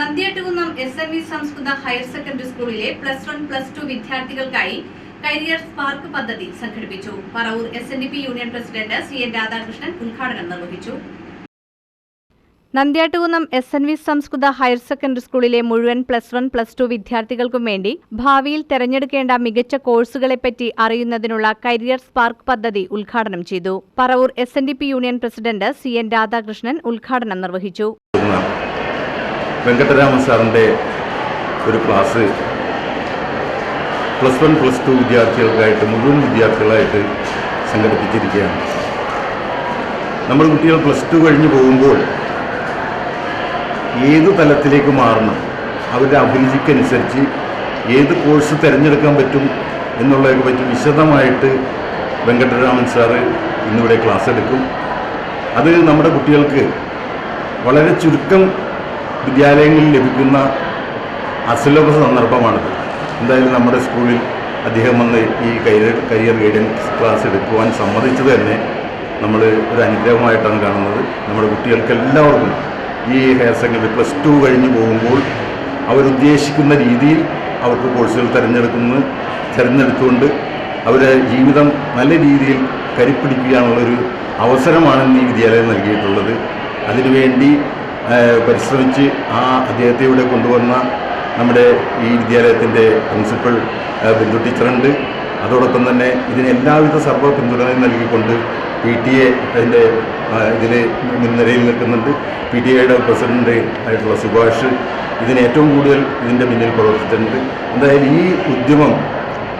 Nandiyattukunnam S N V സംസ്കൃത higher secondary സ്കൂളിലെ plus one plus two വിദ്യാർത്ഥികൾക്കായി കരിയർ സ്പാർക്ക് പദ്ധതി സംഘടിപ്പിച്ചു. Paravur S N D P union president C N Radhakrishnan ഉദ്ഘാടനം നിർവഹിച്ചു. നന്ദ്യാട്ടുകുന്നം എസ് എൻ വി സംസ്കൃത ഹയർ സെക്കൻഡറി സ്കൂളിലെ മുഴുവൻ പ്ലസ് വൺ പ്ലസ് ടു വിദ്യാർത്ഥികൾക്കും വേണ്ടി ഭാവിയിൽ തെരഞ്ഞെടുക്കേണ്ട മികച്ച കോഴ്സുകളെപ്പറ്റി അറിയുന്നതിനുള്ള കരിയർ സ്പാർക്ക് പദ്ധതി ഉദ്ഘാടനം ചെയ്തു. Paravur S N D P union president C N Radhakrishnan ഉദ്ഘാടനം നിർവഹിച്ചു. വെങ്കട്ടരാമൻ സാറിന്റെ ഒരു class plus one plus two വിദ്യാർത്ഥികൾക്കായിട്ട് മുഴുവൻ വിദ്യാർത്ഥികളായിട്ട് സംഘടിപ്പിച്ചിരിക്കുകയാണ്. നമ്മൾ കുട്ടികൾ പ്ലസ് ടു കഴിഞ്ഞ് പോകുമ്പോൾ ഏത് തലത്തിലേക്ക് മാറണം അവരുടെ അഭിരുചിക്കനുസരിച്ച് ഏത് കോഴ്സ് തിരഞ്ഞെടുക്കാൻ പറ്റും എന്നുള്ളതിനെ പറ്റി വിശദമായിട്ട് വെങ്കട്ടരാമൻ സാറ് ഇന്നിവിടെ ക്ലാസ് എടുക്കും. അത് നമ്മുടെ കുട്ടികൾക്ക് വളരെ ചുരുക്കം വിദ്യാലയങ്ങളിൽ ലഭിക്കുന്ന അസുലഭ സന്ദർഭമാണിത്. എന്തായാലും നമ്മുടെ സ്കൂളിൽ അദ്ദേഹം വന്ന് ഈ കരിയർ കരിയർ ഗൈഡൻസ് ക്ലാസ് എടുക്കുവാൻ സമ്മതിച്ചത് തന്നെ നമ്മൾ ഒരു അനുഗ്രഹമായിട്ടാണ് കാണുന്നത്. നമ്മുടെ കുട്ടികൾക്ക് എല്ലാവർക്കും ഈ ഹയർ സെക്കൻഡറി പ്ലസ് ടു കഴിഞ്ഞ് പോകുമ്പോൾ അവരുദ്ദേശിക്കുന്ന രീതിയിൽ അവർക്ക് കോഴ്സുകൾ തിരഞ്ഞെടുക്കുന്ന തിരഞ്ഞെടുത്തുകൊണ്ട് അവരെ ജീവിതം നല്ല രീതിയിൽ കരിപ്പിടിക്കുകയാണുള്ളൊരു അവസരമാണ് ഈ വിദ്യാലയം നൽകിയിട്ടുള്ളത്. അതിനുവേണ്ടി പരിശ്രമിച്ച് ആ അദ്ദേഹത്തെ ഇവിടെ കൊണ്ടുവന്ന നമ്മുടെ ഈ വിദ്യാലയത്തിന്റെ പ്രിൻസിപ്പൽ ബിന്ദു ടീച്ചറുണ്ട്. അതോടൊപ്പം തന്നെ ഇതിന് എല്ലാവിധ സർവ പിന്തുണയും നൽകിക്കൊണ്ട് പി ടി എ അതിന്റെ ഇതിൽ മുൻനിരയിൽ നിൽക്കുന്നുണ്ട്. പി ടി എയുടെ പ്രസിഡന്റ് ആയിട്ടുള്ള സുഭാഷ് ഇതിന് ഏറ്റവും കൂടുതൽ ഇതിന്റെ പിന്നിൽ പ്രവർത്തിച്ചിട്ടുണ്ട്. എന്തായാലും ഈ ഉദ്യമം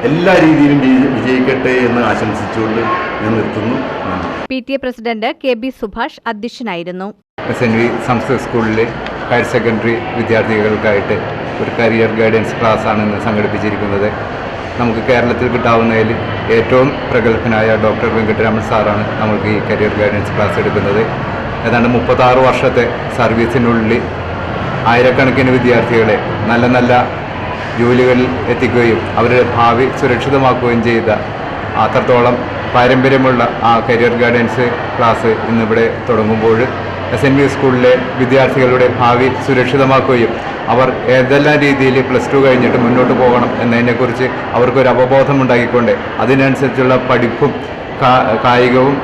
എല്ലാ രീതിയിലും വിജയിക്കട്ടെ എന്ന് ആശംസിച്ചുകൊണ്ട് ഞാൻ നിർത്തുന്നു P T A president K B Subhash അധ്യക്ഷനായിരുന്നു. എസ് എൻ വി സംസ്കൃത സ്കൂളിലെ ഹയർ സെക്കൻഡറി വിദ്യാർത്ഥികൾക്കായിട്ട് ഒരു കരിയർ ഗൈഡൻസ് ക്ലാസ് ആണ് ഇന്ന് സംഘടിപ്പിച്ചിരിക്കുന്നത്. നമുക്ക് കേരളത്തിൽ കിട്ടാവുന്നതിൽ ഏറ്റവും പ്രഗത്ഭനായ ഡോക്ടർ വെങ്കട്ടരാമൻ സാറാണ് നമുക്ക് ഈ കരിയർ ഗൈഡൻസ് ക്ലാസ് എടുക്കുന്നത്. ഏതാണ്ട് മുപ്പത്താറ് വർഷത്തെ സർവീസിനുള്ളിൽ ആയിരക്കണക്കിന് വിദ്യാർത്ഥികളെ നല്ല നല്ല ജോലികളിൽ എത്തിക്കുകയും അവരുടെ ഭാവി സുരക്ഷിതമാക്കുകയും ചെയ്ത അത്രത്തോളം പാരമ്പര്യമുള്ള ആ കരിയർ ഗൈഡൻസ് ക്ലാസ് ഇന്നിവിടെ തുടങ്ങുമ്പോൾ എസ് എൻ വി സ്കൂളിലെ വിദ്യാർത്ഥികളുടെ ഭാവി സുരക്ഷിതമാക്കുകയും അവർ ഏതെല്ലാം രീതിയിൽ പ്ലസ് ടു കഴിഞ്ഞിട്ട് മുന്നോട്ട് പോകണം എന്നതിനെക്കുറിച്ച് അവർക്കൊരു അവബോധം ഉണ്ടാക്കിക്കൊണ്ട് അതിനനുസരിച്ചുള്ള പഠിപ്പും കായികവും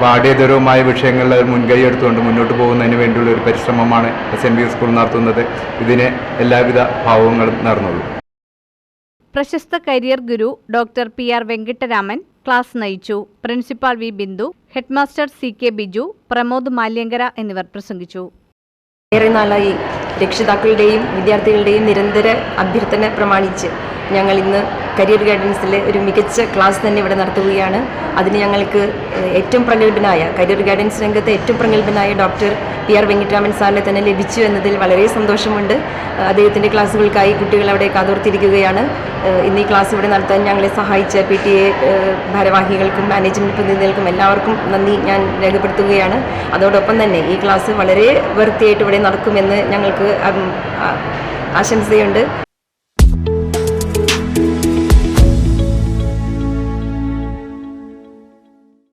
പാഠ്യതരവുമായ വിഷയങ്ങളിൽ അവർ മുൻകൈ എടുത്തുകൊണ്ട് മുന്നോട്ട് പോകുന്നതിന് വേണ്ടിയുള്ള ഒരു പരിശ്രമമാണ് എസ് എൻ വി സ്കൂൾ നടത്തുന്നത്. ഇതിന് എല്ലാവിധ ഭാവങ്ങളും നേർന്നുള്ളൂ പ്രശസ്ത career guru doctor P R Venkitaraman class നയിച്ചു. Principal V Bindu headmaster C K Biju Pramod Malyankara എന്നിവർ പ്രസംഗിച്ചു. രക്ഷിതാക്കളുടെയും വിദ്യാർത്ഥികളുടെയും നിരന്തര അഭ്യർത്ഥന പ്രമാണിച്ച് ഞങ്ങൾ ഇന്ന് കരിയർ ഗൈഡൻസിലെ ഒരു മികച്ച ക്ലാസ് തന്നെ ഇവിടെ നടത്തുകയാണ്. അതിന് ഞങ്ങൾക്ക് ഏറ്റവും പ്രഗത്ഭനായ കരിയർ ഗൈഡൻസ് രംഗത്തെ ഏറ്റവും പ്രഗത്ഭനായ ഡോക്ടർ പി ആർ വെങ്കിട്ടരാമൻ സാറിനെ തന്നെ ലഭിച്ചു എന്നതിൽ വളരെ സന്തോഷമുണ്ട്. അദ്ദേഹത്തിന്റെ ക്ലാസ്സുകൾക്കായി കുട്ടികൾ അവിടെ കാതോർത്തിരിക്കുകയാണ്. ഇന്ന് ഈ ക്ലാസ് ഇവിടെ നടത്താൻ ഞങ്ങളെ സഹായിച്ച പി ടി എ ഭാരവാഹികൾക്കും മാനേജ്മെന്റ് പ്രതിനിധികൾക്കും എല്ലാവർക്കും നന്ദി ഞാൻ രേഖപ്പെടുത്തുകയാണ്. അതോടൊപ്പം തന്നെ ഈ ക്ലാസ് വളരെ വൃത്തിയായിട്ട് ഇവിടെ നടക്കുമെന്ന് ഞങ്ങൾക്ക് ആ- ആശംസയുണ്ട്.